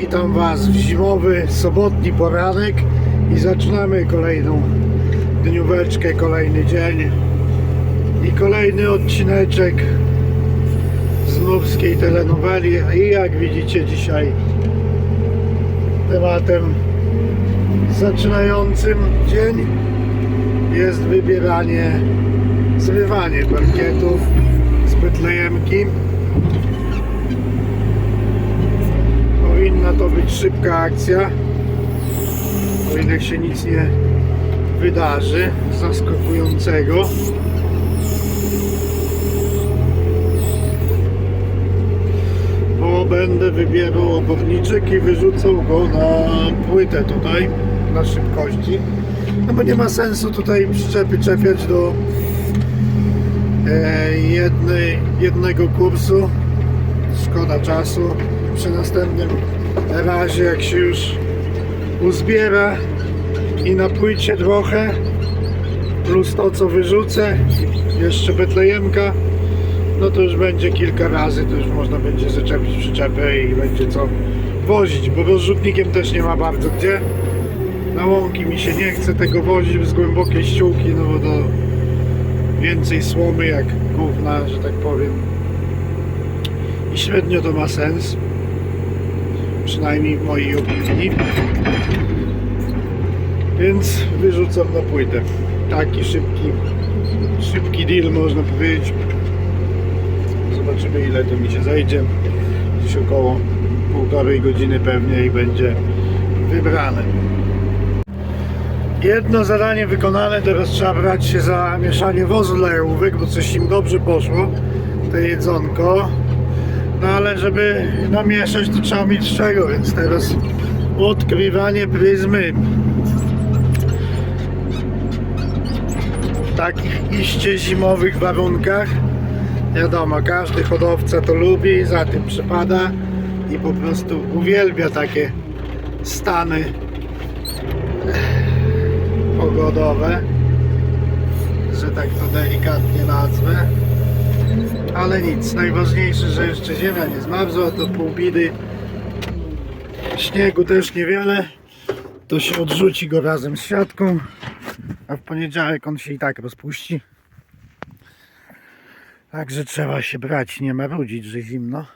Witam Was w zimowy, sobotni poranek i zaczynamy kolejną dnióweczkę, kolejny dzień i kolejny odcineczek z nurskiej telenoweli i jak widzicie dzisiaj tematem zaczynającym dzień jest wybieranie, zrywanie parkietów z Betlejemki. To być szybka akcja, o ile się nic nie wydarzy zaskakującego. Bo będę wybierał oborniczek i wyrzucał go na płytę tutaj na szybkości. No bo nie ma sensu tutaj przyczepy czepiać do e, jednej, jednego kursu. Szkoda czasu. Przy następnym razie, jak się już uzbiera i na płycie trochę, plus to co wyrzucę, jeszcze betlejemka, no to już będzie kilka razy, to już można będzie zaczepić przyczepę i będzie co wozić, bo rozrzutnikiem też nie ma bardzo gdzie. Na łąki mi się nie chce tego wozić z głębokiej ściółki, no bo to więcej słomy jak gówna, że tak powiem. I średnio to ma sens. Przynajmniej mojej opinii. Więc wyrzucam na płytę. Taki szybki, szybki deal można powiedzieć. Zobaczymy ile to mi się zejdzie. Gdzieś około półtorej godziny pewnie i będzie wybrane. Jedno zadanie wykonane, teraz trzeba brać się za mieszanie wozu dla jałówek, bo coś im dobrze poszło, te jedzonko. No ale żeby namieszać to trzeba mieć z czego, więc teraz odkrywanie pryzmy. W takich iście zimowych warunkach wiadomo, każdy hodowca to lubi za tym przypada i po prostu uwielbia takie stany pogodowe, że tak to delikatnie nazwę. Ale nic, najważniejsze, że jeszcze ziemia nie zmarzła, to pół bidy. Śniegu też niewiele, to się odrzuci go razem z siatką, a w poniedziałek on się i tak rozpuści. Także trzeba się brać, nie marudzić, że zimno,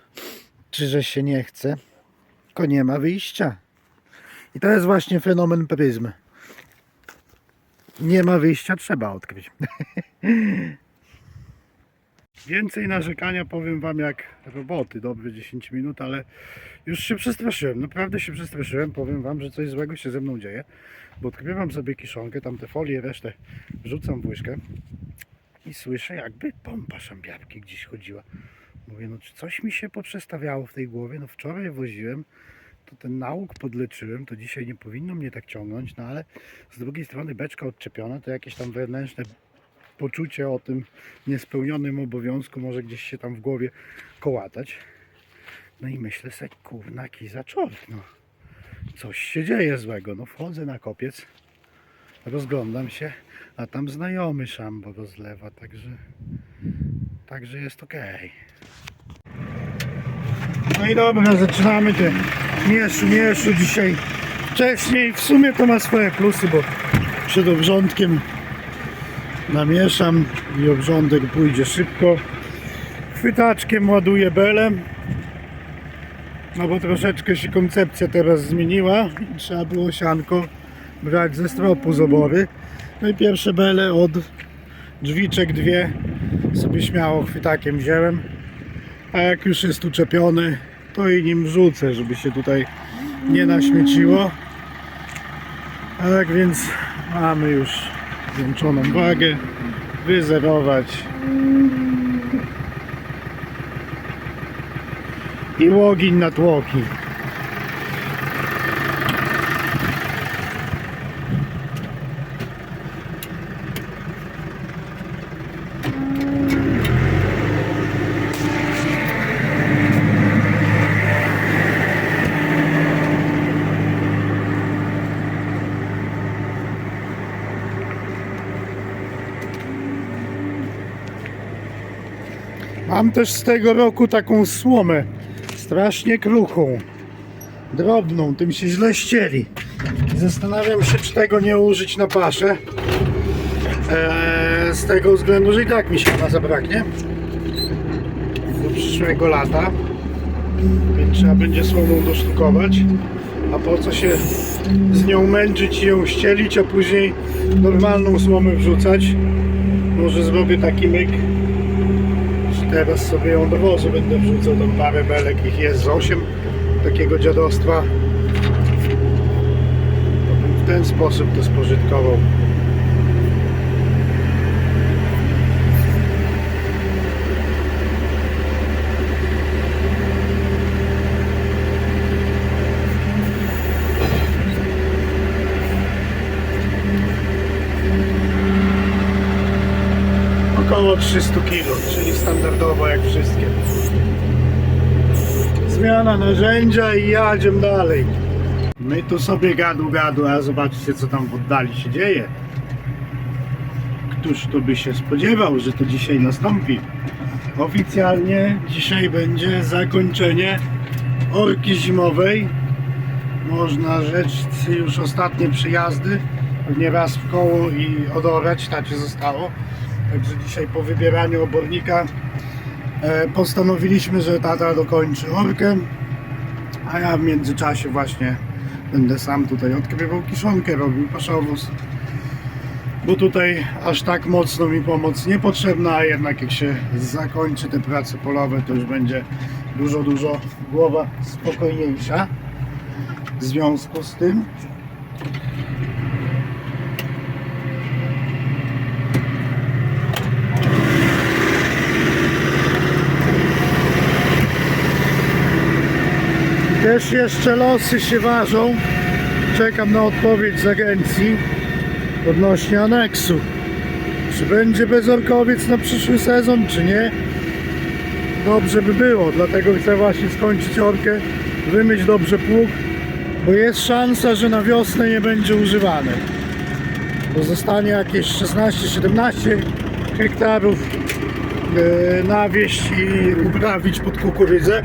czy że się nie chce, tylko nie ma wyjścia. I to jest właśnie fenomen pryzmy. Nie ma wyjścia, trzeba odkryć. Więcej narzekania powiem Wam jak roboty, dobre 10 minut, ale już się przestraszyłem, naprawdę się przestraszyłem, powiem Wam, że coś złego się ze mną dzieje, bo odkrywam sobie kiszonkę, tam te folie, resztę wrzucam w łyżkę i słyszę jakby pompa szambiarki gdzieś chodziła. Mówię, no czy coś mi się poprzestawiało w tej głowie, no wczoraj woziłem, to ten nauk podleczyłem, to dzisiaj nie powinno mnie tak ciągnąć, no ale z drugiej strony beczka odczepiona, to jakieś tam wewnętrzne poczucie o tym niespełnionym obowiązku może gdzieś się tam w głowie kołatać. No i myślę sobie, kurna kiza czort, no. Coś się dzieje złego. No wchodzę na kopiec, rozglądam się, a tam znajomy szambo rozlewa, także, także jest ok. No i dobra, zaczynamy te mieszu, mieszu dzisiaj wcześniej. W sumie to ma swoje plusy, bo przed obrządkiem namieszam i obrządek pójdzie szybko. Chwytaczkiem ładuję belem. No bo troszeczkę się koncepcja teraz zmieniła i trzeba było sianko brać ze stropu z obory. No i pierwsze bele od drzwiczek dwie sobie śmiało chwytakiem wziąłem. A jak już jest uczepiony, to i nim rzucę, żeby się tutaj nie naśmieciło. Tak więc mamy już włączoną wagę, wyzerować i łogiń na tłoki. Mam też z tego roku taką słomę, strasznie kruchą. drobną, tym się źle ścieli. Zastanawiam się, czy tego nie użyć na paszę. Eee, z tego względu, że i tak mi się ona zabraknie do przyszłego lata. Więc trzeba będzie słomą dosztukować. A po co się z nią męczyć i ją ścielić, a później normalną słomę wrzucać? Może zrobię taki myk, teraz sobie ją do wozu będę wrzucał, tam parę belek, ich jest z 8 takiego dziadostwa. W ten sposób to spożytkował. Około 300 kg, standardowo jak wszystkie. Zmiana narzędzia i jadziem dalej. My tu sobie gadu gadu, a zobaczcie co tam w oddali się dzieje. Któż to by się spodziewał, że to dzisiaj nastąpi? Oficjalnie dzisiaj będzie zakończenie orki zimowej. Można rzec już ostatnie przyjazdy. Pewnie raz w koło i odorać, tacie zostało. Także dzisiaj po wybieraniu obornika e, postanowiliśmy, że tata dokończy orkę, a ja w międzyczasie właśnie będę sam tutaj odkrywał kiszonkę, robił paszowóz. Bo tutaj aż tak mocno mi pomoc niepotrzebna, a jednak jak się zakończy te prace polowe, to już będzie dużo, dużo głowa spokojniejsza. W związku z tym Też jeszcze losy się ważą. Czekam na odpowiedź z agencji odnośnie aneksu. Czy będzie bezorkowiec na przyszły sezon, czy nie? Dobrze by było, dlatego chcę właśnie skończyć orkę, wymyć dobrze pług, bo jest szansa, że na wiosnę nie będzie używany. Bo zostanie jakieś 16-17 hektarów e, nawieść i uprawić pod kukurydzę.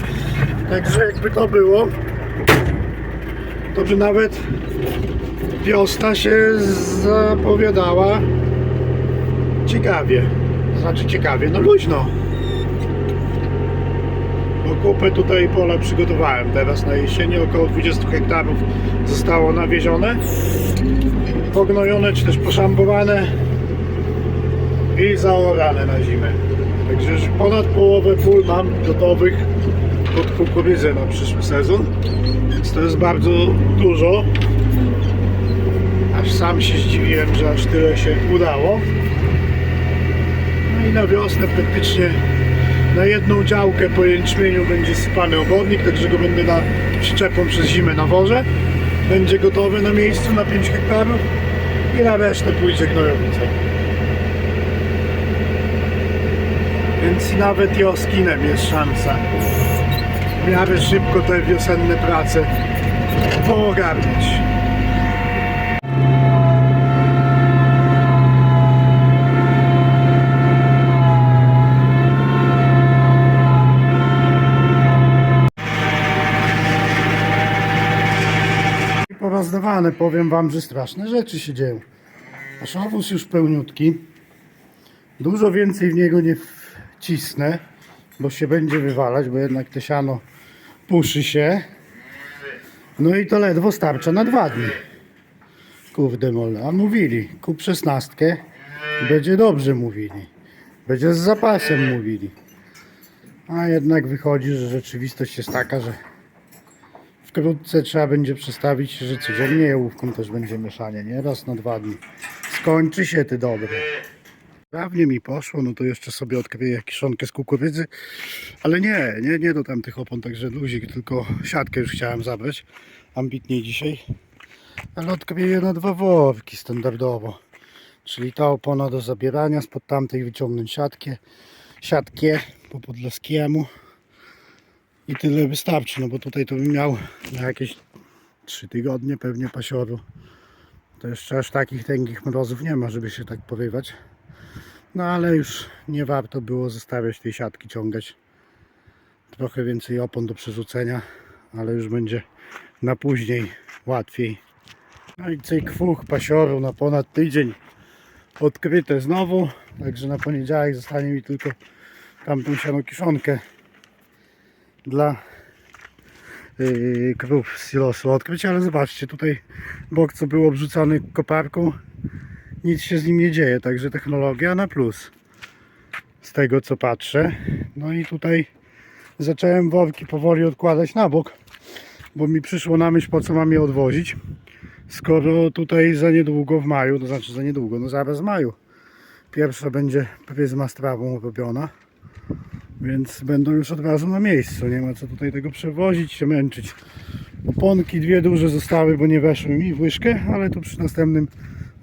Także jakby to było, to by nawet wiosna się zapowiadała ciekawie. Znaczy ciekawie, no luźno. Bo kupę tutaj pola przygotowałem teraz na jesieni, około 20 hektarów zostało nawiezione, pognojone czy też poszambowane i zaorane na zimę. Także już ponad połowę pól mam gotowych pod kukurydzę na przyszły sezon, więc to jest bardzo dużo. Aż sam się zdziwiłem, że aż tyle się udało. No i na wiosnę praktycznie na jedną działkę po jęczmieniu będzie sypany obornik, także go będę na przyczepą przez zimę nawożę. Będzie gotowy na miejscu na 5 hektarów i na resztę pójdzie gnojownica. Więc nawet i oskinem jest szansa w miarę szybko te wiosenne prace poogarniać. Porozdawane, powiem wam, że straszne rzeczy się dzieją. Paszowóz już pełniutki. Dużo więcej w niego nie wcisnę, bo się będzie wywalać, bo jednak te siano puszy się. No i to ledwo starcza na dwa dni. Kurde mole, a mówili, kup szesnastkę, będzie dobrze mówili. Będzie z zapasem mówili. A jednak wychodzi, że rzeczywistość jest taka, że wkrótce trzeba będzie przestawić, że codziennie jałówką też będzie mieszanie, nie? Raz na dwa dni. Skończy się ty dobre. Prawnie mi poszło, no to jeszcze sobie odkryję kiszonkę z kukurydzy. Ale nie, nie, nie do tamtych opon, także luzik, tylko siatkę już chciałem zabrać. Ambitniej dzisiaj. Ale odkryję na dwa worki standardowo. Czyli ta opona do zabierania, spod tamtej wyciągnąć siatkę, siatkę po podleskiemu. I tyle wystarczy, no bo tutaj to bym miał na jakieś 3 tygodnie pewnie pasioru. To jeszcze aż takich tęgich mrozów nie ma, żeby się tak porywać. No ale już nie warto było zostawiać tej siatki ciągać. Trochę więcej opon do przerzucenia, ale już będzie na później łatwiej. No i cyk fuch pasioru na ponad tydzień odkryte znowu, także na poniedziałek zostanie mi tylko tamtą siano kiszonkę dla yy, krów z silosu odkryć, ale zobaczcie, tutaj bok co był obrzucany koparką, nic się z nim nie dzieje, także technologia na plus z tego co patrzę. No i tutaj zacząłem worki powoli odkładać na bok, bo mi przyszło na myśl po co mam je odwozić, skoro tutaj za niedługo w maju, to znaczy za niedługo, no zaraz w maju, pierwsza będzie pryzma z robiona. Więc będą już od razu na miejscu. Nie ma co tutaj tego przewozić, się męczyć. Oponki dwie duże zostały, bo nie weszły mi w łyżkę, ale tu przy następnym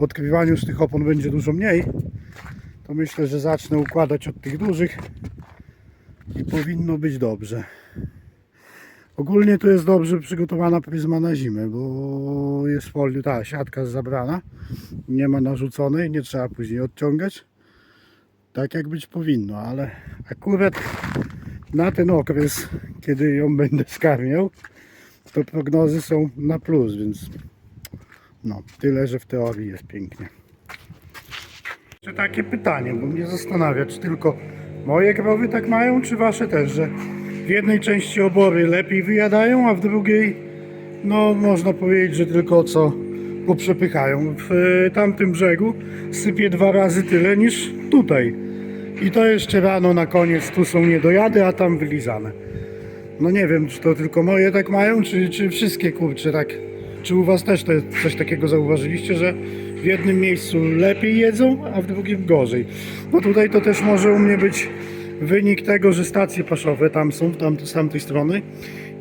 odkrywaniu już tych opon będzie dużo mniej. To myślę, że zacznę układać od tych dużych i powinno być dobrze. Ogólnie tu jest dobrze przygotowana pryzma na zimę, bo jest foliu, ta siatka zabrana, nie ma narzuconej, nie trzeba później odciągać tak jak być powinno, ale akurat na ten okres, kiedy ją będę skarmiał, to prognozy są na plus, więc no, tyle, że w teorii jest pięknie. Jeszcze takie pytanie, bo mnie zastanawia, czy tylko moje krowy tak mają, czy wasze też, że w jednej części obory lepiej wyjadają, a w drugiej, no można powiedzieć, że tylko co poprzepychają. W e, tamtym brzegu sypie dwa razy tyle niż tutaj. I to jeszcze rano na koniec tu są niedojady, a tam wylizane. No nie wiem, czy to tylko moje tak mają, czy, czy wszystkie kurcze tak. Czy u was też te, coś takiego zauważyliście, że w jednym miejscu lepiej jedzą, a w drugim gorzej. No tutaj to też może u mnie być wynik tego, że stacje paszowe tam są, tam, z tamtej strony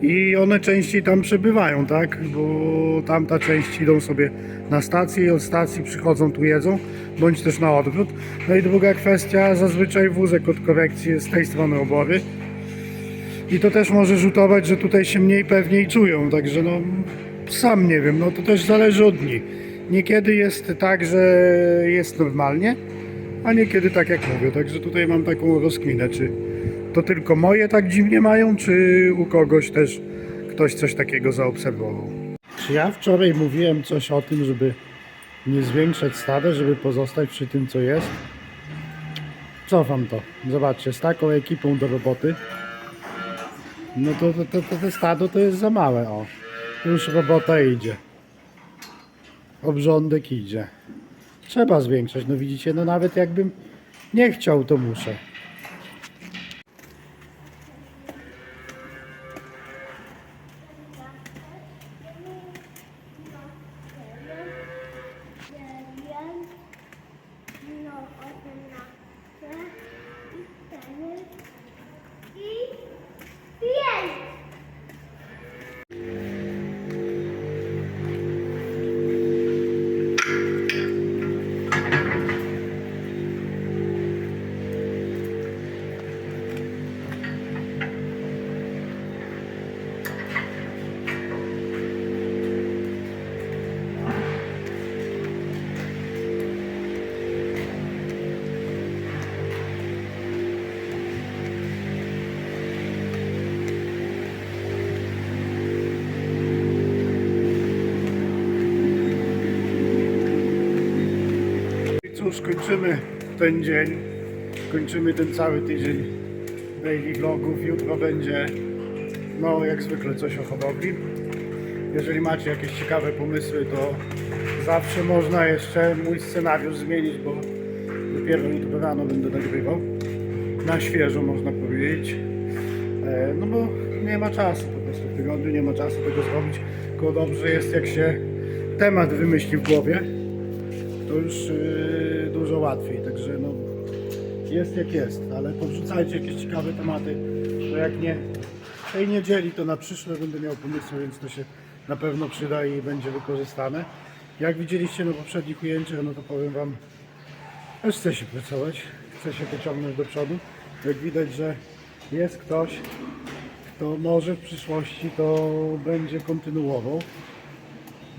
i one częściej tam przebywają, tak? Bo tamta część idą sobie na stację i od stacji przychodzą tu jedzą, bądź też na odwrót. No i druga kwestia, zazwyczaj wózek od korekcji jest z tej strony obory. I to też może rzutować, że tutaj się mniej pewniej czują, także no sam nie wiem, no to też zależy od dni. Niekiedy jest tak, że jest normalnie, a niekiedy tak jak mówię, także tutaj mam taką rozkminę, czy to tylko moje tak dziwnie mają, czy u kogoś też ktoś coś takiego zaobserwował. Czy ja wczoraj mówiłem coś o tym, żeby nie zwiększać stada, żeby pozostać przy tym, co jest? Cofam to. Zobaczcie, z taką ekipą do roboty, no to to, to, to, to stado to jest za małe, o. Już robota idzie. Obrządek idzie. Trzeba zwiększać, no widzicie, no nawet jakbym nie chciał, to muszę. Cóż, kończymy ten dzień. Kończymy ten cały tydzień daily vlogów. Jutro będzie, no jak zwykle, coś o hodowli. Jeżeli macie jakieś ciekawe pomysły, to zawsze można jeszcze mój scenariusz zmienić, bo dopiero jutro rano będę nagrywał. Na świeżo można powiedzieć. E, No bo nie ma czasu po prostu w tygodniu, nie ma czasu tego zrobić. Tylko dobrze jest jak się temat wymyśli w głowie to już yy, dużo łatwiej, także no jest jak jest, ale podrzucajcie jakieś ciekawe tematy, to jak nie tej niedzieli, to na przyszłe będę miał pomysły, więc to się na pewno przyda i będzie wykorzystane. Jak widzieliście na poprzednich ujęciach, no to powiem Wam, też chce się pracować, chce się pociągnąć do przodu. Jak widać, że jest ktoś, kto może w przyszłości to będzie kontynuował.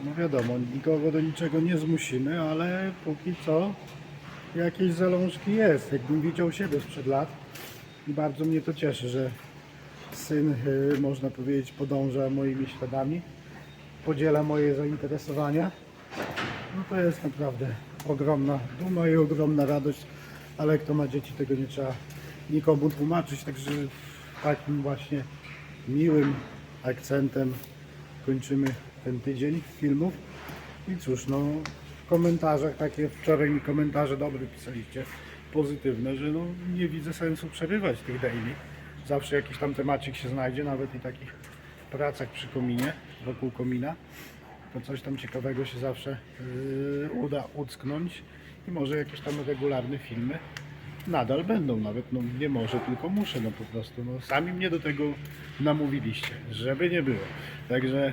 No wiadomo, nikogo do niczego nie zmusimy, ale póki co jakieś zalążki jest. Jakbym widział siebie sprzed lat i bardzo mnie to cieszy, że syn, y, można powiedzieć, podąża moimi śladami podziela moje zainteresowania, no to jest naprawdę ogromna duma i ogromna radość, ale kto ma dzieci, tego nie trzeba nikomu tłumaczyć, także takim właśnie miłym akcentem kończymy ten tydzień filmów. I cóż, no w komentarzach takie, wczoraj mi komentarze dobre pisaliście, pozytywne, że no nie widzę sensu przerywać tych daily. Zawsze jakiś tam temacik się znajdzie, nawet i takich pracach przy kominie, wokół komina. To coś tam ciekawego się zawsze yy, uda ucknąć i może jakieś tam regularne filmy nadal będą, nawet no nie może, tylko muszę, no po prostu, no sami mnie do tego namówiliście, żeby nie było. Także